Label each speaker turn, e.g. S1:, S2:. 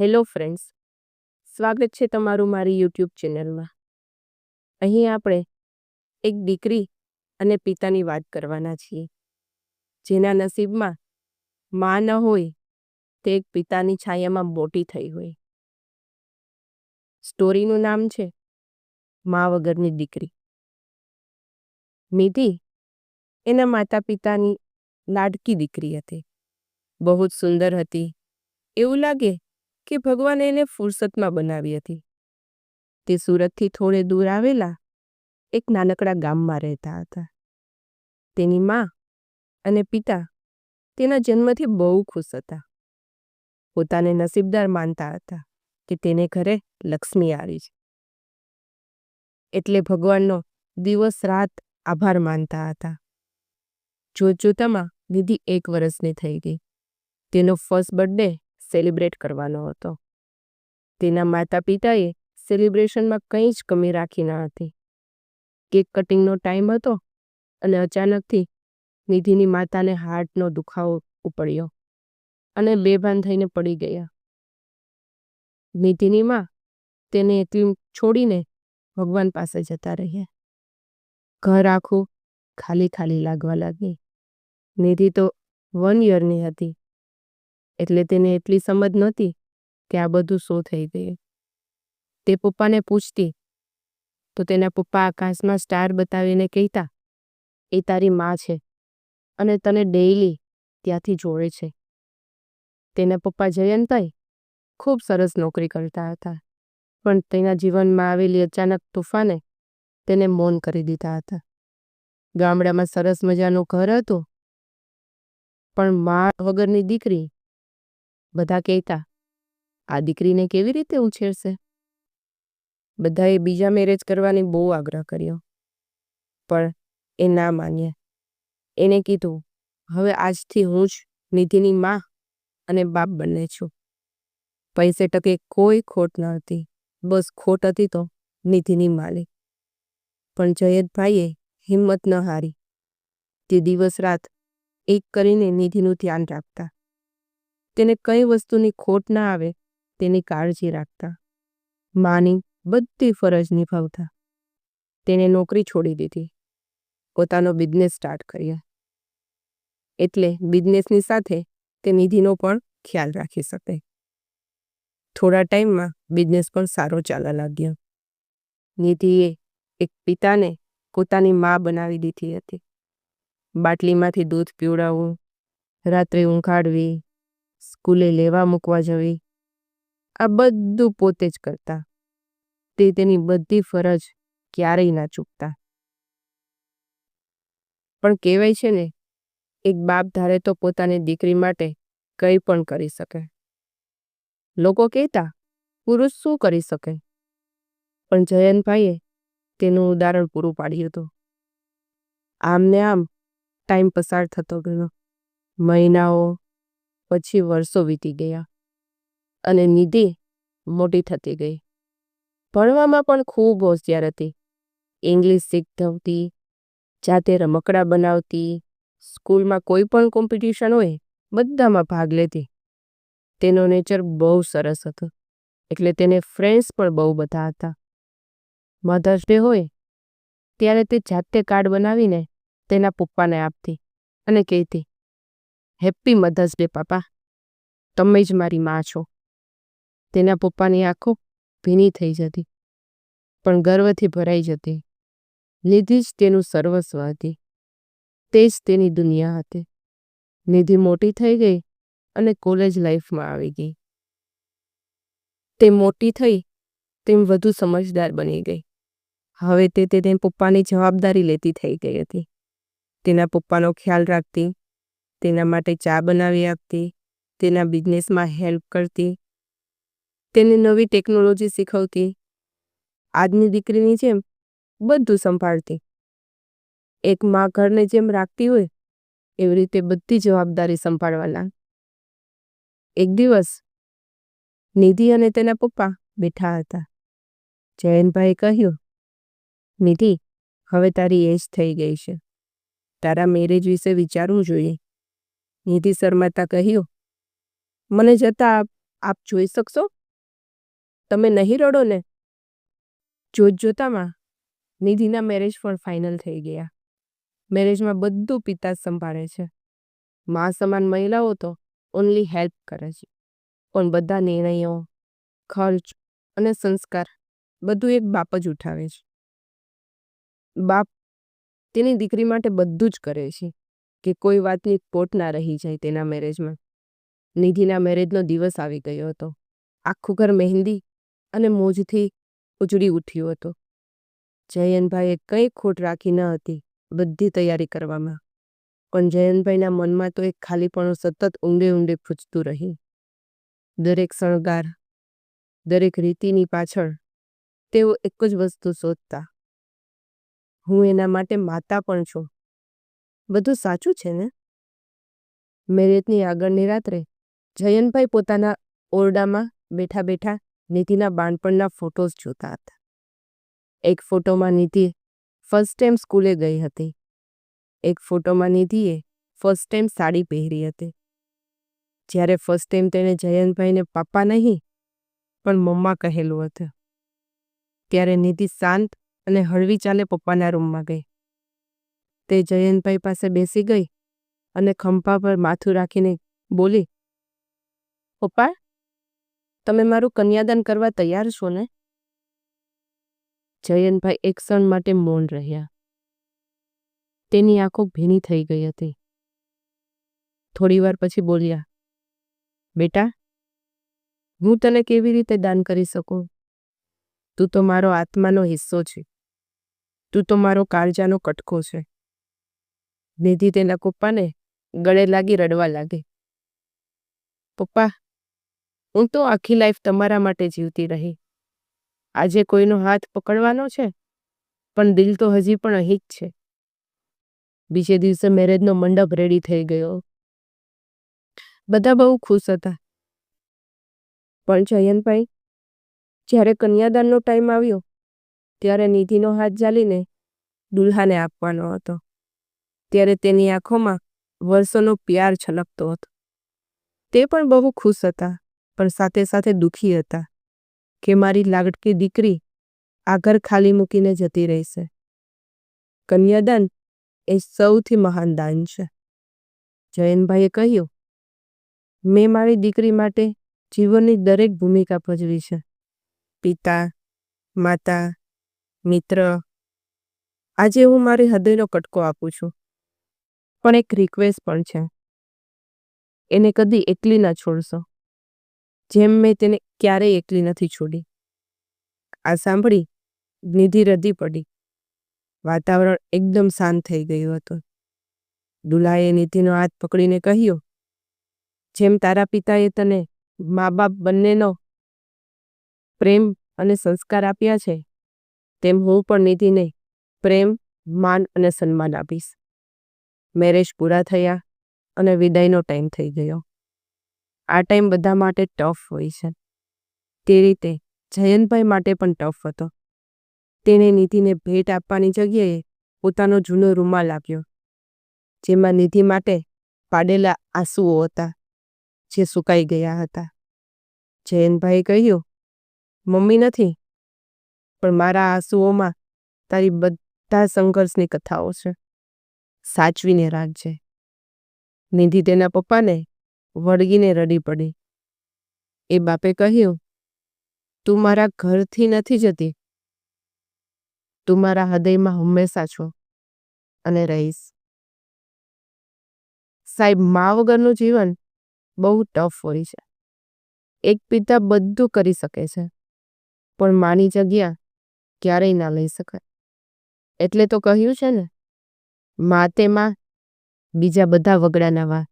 S1: Hello friends, સ્વાગત છે તમારું મારી યુટ્યુબ ચેનલમાં. અહીં આપણે એક દીકરી અને પિતાની વાત કરવાના છીએ. જેના નસીબમાં માં ન હોય તે એક પિતાની છાયામાં મોટી થઈ હોય. સ્ટોરીનું નામ છે મા વગરની દીકરી. મિધિ એના માતા પિતાની લાડકી દીકરી હતી. બહુ જ સુંદર હતી. એવું લાગે કે ભગવાને એને ફુરસતમાં બનાવી હતી. તે સુરતથી થોડે દૂર આવેલા એક નાનકડા ગામમાં રહેતા હતા. તેની મા અને પિતા તેના જન્મથી બહુ ખુશ હતા. પોતાને નસીબદાર માનતા હતા કે તેને ઘરે લક્ષ્મી આવી છે. એટલે ભગવાનનો દિવસ રાત આભાર માનતા હતા. જોતજોતામાં દીદી એક વર્ષની થઈ ગઈ. તેનો ફર્સ્ટ બર્થડે સેલિબ્રેટ કરવાનો હતો. તેના માતા પિતાએ સેલિબ્રેશનમાં કંઈ જ કમી રાખી ન હતી. કેક કટિંગનો ટાઈમ હતો અને અચાનકથી નિધિની માતાને હાર્ટનો દુખાવો ઉપડ્યો અને બેભાન થઈને પડી ગયા. નિધિની માં તેને એકલી છોડીને ભગવાન પાસે જતા રહ્યા. ઘર આખું ખાલી ખાલી લાગવા લાગી નિધિ તો વન યરની હતી. એટલે તેને એટલી સમજ નહોતી કે આ બધું શું થઈ ગયું. તે પપ્પાને પૂછતી, તો તેના પપ્પા આકાશમાં સ્ટાર બતાવીને કહેતા, એ તારી માં છે અને તને ડેઈલી ત્યાંથી જોડે છે તેના પપ્પા જયંતભાઈ ખૂબ સરસ નોકરી કરતા હતા, પણ તેના જીવનમાં આવેલી અચાનક તોફાને તેને મૌન કરી દીધા હતા. ગામડામાં સરસ મજાનું ઘર હતું, પણ મા વગરની દીકરી બધા કહેતા, આ દીકરીને કેવી રીતે ઉછેરશે? બધાએ બીજા મેરેજ કરવાની બહુ આગ્રહ કર્યો, પણ એ ના માન્યા. એને કીધું, હવે આજથી હું જ નિધિની માં અને બાપ બંને છું. પૈસે ટકે કોઈ ખોટ ન હતી, બસ ખોટ હતી તો નિધિની માલિક પણ જયદભાઈએ હિંમત ન હારી. તે દિવસ રાત એક કરીને નિધિનું ધ્યાન રાખતા તેને કઈ વસ્તુની ખોટ ના આવે તેની કાળજી રાખતા. માની બધી ફરજ નિભાવતા. તેને નોકરી છોડી દીધી. પોતાનો બિઝનેસ સ્ટાર્ટ કર્યા. એટલે બિઝનેસની સાથે તે નિધિનો પણ ખ્યાલ રાખી શકે. થોડા ટાઈમમાં બિઝનેસ પણ સારો ચાલવા લાગ્યો. નિધિએ એક પિતાને પોતાની મા બનાવી દીધી હતી. બાટલીમાંથી દૂધ પીવડાવવું, રાત્રે ઊંઘાડવી સ્કૂલે લેવા મૂકવા જવી. આ બધું પોતે જ કરતા. તે તેની બધી ફરજ ક્યારેય ના ચૂકતા. પણ કહેવાય છે ને, એક બાપ ધારે તો પોતાની દીકરી માટે કંઈ પણ કરી શકે. લોકો કહેતા, પુરુષ શું કરી શકે? પણ જયંતભાઈએ તેનું ઉદાહરણ પૂરું પાડ્યું હતું. આમને આમ ટાઈમ પસાર થતો ગયો. મહિનાઓ પછી વર્ષો વીતી ગયા અને નિધિ મોટી થતી ગઈ. ભણવામાં પણ ખૂબ હોશિયાર હતી. ઇંગ્લિશ શીખવતી, જાતે રમકડા બનાવતી, સ્કૂલમાં કોઈ પણ કોમ્પિટિશન હોય, બધામાં ભાગ લેતી. તેનો નેચર બહુ સરસ હતો, એટલે તેને ફ્રેન્ડ્સ પણ બહુ બધા હતા. મધર્સ ડે હોય, ત્યારે તે જાતે કાર્ડ બનાવીને તેના પપ્પાને આપતી અને કહેતી હેપ્પી મધર્સ ડે પાપા તમે જ મારી માં છો. તેના પપ્પાની આંખો ભીની થઈ જતી, પણ ગર્વથી ભરાઈ જતી. નિધિ જ તેનું સર્વસ્વ હતી. તે જ તેની દુનિયા હતી. નિધિ મોટી થઈ ગઈ અને કોલેજ લાઈફમાં આવી ગઈ. તે મોટી થઈ, તેમ વધુ સમજદાર બની ગઈ. હવે તે તેના પપ્પાની જવાબદારી લેતી થઈ ગઈ હતી. તેના પપ્પાનો ખ્યાલ રાખતી તેના માટે ચા બનાવી આપતી, તેના બિઝનેસમાં હેલ્પ કરતી, તેને નવી ટેકનોલોજી શીખવતી, આજની દીકરીની જેમ બધું સંભાળતી. એક માં ઘરને જેમ રાખતી હોય, એવી રીતે બધી જવાબદારી સંભાળવાના. એક દિવસ, નિધિ અને તેના પપ્પા બેઠા હતા. જયંતભાઈ કહ્યું, નિધિ, હવે તારી એજ થઈ ગઈ છે. તારા મેરેજ વિશે વિચારવું જોઈએ. નિધિ શર્માતા કહ્યું, મને જતા આપ જોઈ શકશો? તમે નહીં રડો ને? જોત જોતામાં નિધિના મેરેજ પણ ફાઇનલ થઈ ગયા. મેરેજમાં બધું પિતા સંભાળે છે. મા સમાન મહિલાઓ તો ઓનલી હેલ્પ કરે છે. પણ બધા નિર્ણયો, ખર્ચ અને સંસ્કાર બધું એક બાપ જ ઉઠાવે છે. બાપ તેની દીકરી માટે બધું જ કરે છે. કે કોઈ વાતની પોટ ના રહી જાય તેના મેરેજમાં. નિધિના મેરેજનો દિવસ આવી ગયો હતો. આખું ઘર મહેંદી અને મોજથી ઉજળી ઉઠ્યું હતું. જયંતભાઈએ કંઈ ખોટ રાખી ન હતી બધી તૈયારી કરવામાં. પણ જયંતભાઈના મનમાં તો એક ખાલીપણું સતત ઊંડે ઊંડે પૂછતું રહી દરેક શણગાર, દરેક રીતિની પાછળ તેઓ એક જ વસ્તુ શોધતા. હું એના માટે માતા પણ છું. બધું સાચું છે ને? મેરેજની આગળની રાત્રે જયંતભાઈ પોતાના ઓરડામાં બેઠા બેઠા નીતિના બાણપણના ફોટોઝ જોતા હતા. એક ફોટોમાં નીતિ ફર્સ્ટ ટાઈમ સ્કૂલે ગઈ હતી. એક ફોટોમાં નિધિએ ફર્સ્ટ ટાઈમ સાડી પહેરી હતી. જ્યારે ફર્સ્ટ ટાઈમ તેણે જયંતભાઈને પાપા નહીં, પણ મમ્મા કહેલું હતું. ત્યારે નિધિ શાંત અને હળવી ચાલે પપ્પાના રૂમમાં ગઈ. તે જયંતભાઈ પાસે બેસી ગઈ અને ખંભા પર માથું રાખીને બોલી, પપ્પા, તમે મારું કન્યાદાન કરવા તૈયાર છો ને? જયંતભાઈ એક ક્ષણ માટે મૌન રહ્યા. તેની આંખો ભીની થઈ ગઈ હતી. થોડી વાર પછી બોલ્યા, બેટા, હું તને કેવી રીતે દાન કરી શકું? તું તો મારો આત્માનો હિસ્સો છે. તું તો મારો કાળજાનો કટકો છે. નિધિ તેના પપ્પાને ગળે લાગી રડવા લાગે. પપ્પા, હું તો આખી લાઈફ તમારા માટે જીવતી રહી. આજે કોઈનો હાથ પકડવાનો છે, પણ દિલ તો હજી પણ અહીં જ છે. બીજે દિવસે મેરેજનો મંડપ રેડી થઈ ગયો. બધા બહુ ખુશ હતા. પણ જયંતભાઈ, જ્યારે કન્યાદાનનો ટાઈમ આવ્યો, ત્યારે નિધિનો હાથ જાલીને દુલ્હાને આપવાનો હતો. ત્યારે તેની આંખોમાં વર્ષોનો પ્યાર છલકતો હતો. તે પણ બહુ ખુશ હતા, પણ સાથે સાથે દુઃખી હતા કે મારી લાગડકી દીકરી આ ઘર ખાલી મૂકીને જતી રહેશે. કન્યાદાન એ સૌથી મહાન દાન છે. જયનભાઈએ કહ્યું, મેં મારી દીકરી માટે જીવનની દરેક ભૂમિકા ભજવી છે. પિતા, માતા, મિત્ર. આજે હું મારી હૃદયનો કટકો આપું છું. પણ એક રિક્વેસ્ટ પણ છે. એને કદી એકલી ના છોડશો. જેમ મેં તેને ક્યારેય એકલી નથી છોડી. આ સાંભળી નિધિ રદી પડી. વાતાવરણ એકદમ શાંત થઈ ગયું હતું. દુલાએ નિધિનો હાથ પકડીને કહ્યું, જેમ તારા પિતાએ તને મા બાપ બંનેનો પ્રેમ અને સંસ્કાર આપ્યા છે, તેમ હું પણ નિધિને પ્રેમ, માન અને સન્માન આપીશ. મેરેજ પૂરા થયા અને વિદાયનો ટાઈમ થઈ ગયો. આ ટાઈમ બધા માટે ટફ હોય છે. તે રીતે જયંતભાઈ માટે પણ ટફ હતો. તેણે નિધિને ભેટ આપવાની જગ્યાએ પોતાનો જૂનો રૂમાલ આપ્યો, જેમાં નિધિ માટે પાડેલા આંસુઓ હતા, જે સુકાઈ ગયા હતા. જયંતભાઈ કહ્યું, મમ્મી નથી, પણ મારા આંસુઓમાં તારી બધા સંઘર્ષની કથાઓ છે. સાચવીને રાખજે. નિધિ તેના પપ્પાને વળગીને રડી પડી. એ બાપે કહ્યું, તું મારા ઘરથી નથી જતી. તું મારા હૃદયમાં હંમેશા છો અને રહીશ. સાહેબ, મા વગરનું જીવન બહુ ટફ હોય છે. એક પિતા બધું કરી શકે છે, પણ માની જગ્યા ક્યારેય ના લઈ શકાય. એટલે તો કહ્યું છે ને મા તે માં બીજા બધા વગડાના વા